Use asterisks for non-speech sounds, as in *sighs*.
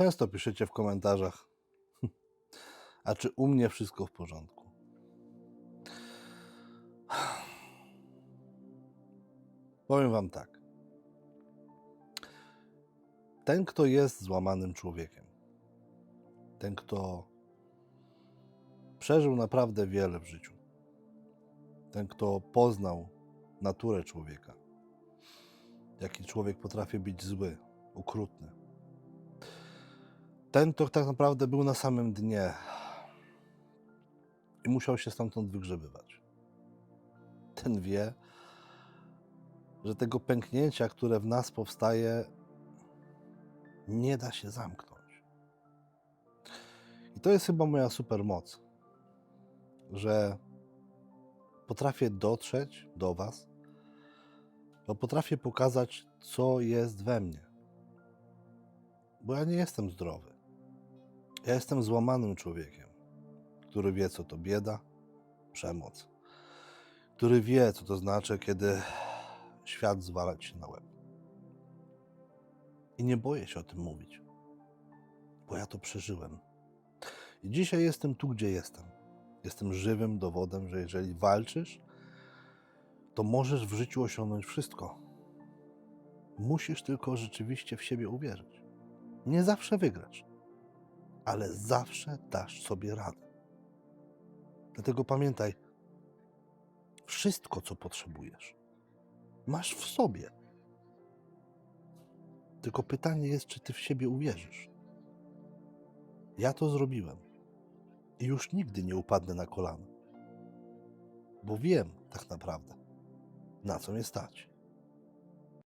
Często piszecie w komentarzach, *laughs* a czy u mnie wszystko w porządku? *sighs* Powiem Wam tak. Ten, kto jest złamanym człowiekiem, ten, kto przeżył naprawdę wiele w życiu, ten, kto poznał naturę człowieka, jaki człowiek potrafi być zły, okrutny, ten, to tak naprawdę był na samym dnie i musiał się stamtąd wygrzebywać. Ten wie, że tego pęknięcia, które w nas powstaje, nie da się zamknąć. I to jest chyba moja supermoc, że potrafię dotrzeć do Was, bo potrafię pokazać, co jest we mnie. Bo ja nie jestem zdrowy. Ja jestem złamanym człowiekiem, który wie, co to bieda, przemoc, który wie, co to znaczy, kiedy świat zwala ci na łeb. I nie boję się o tym mówić, bo ja to przeżyłem. I dzisiaj jestem tu, gdzie jestem. Jestem żywym dowodem, że jeżeli walczysz, to możesz w życiu osiągnąć wszystko. Musisz tylko rzeczywiście w siebie uwierzyć. Nie zawsze wygrasz, ale zawsze dasz sobie radę. Dlatego pamiętaj, wszystko, co potrzebujesz, masz w sobie. Tylko pytanie jest, czy ty w siebie uwierzysz. Ja to zrobiłem i już nigdy nie upadnę na kolana, bo wiem tak naprawdę, na co mnie stać.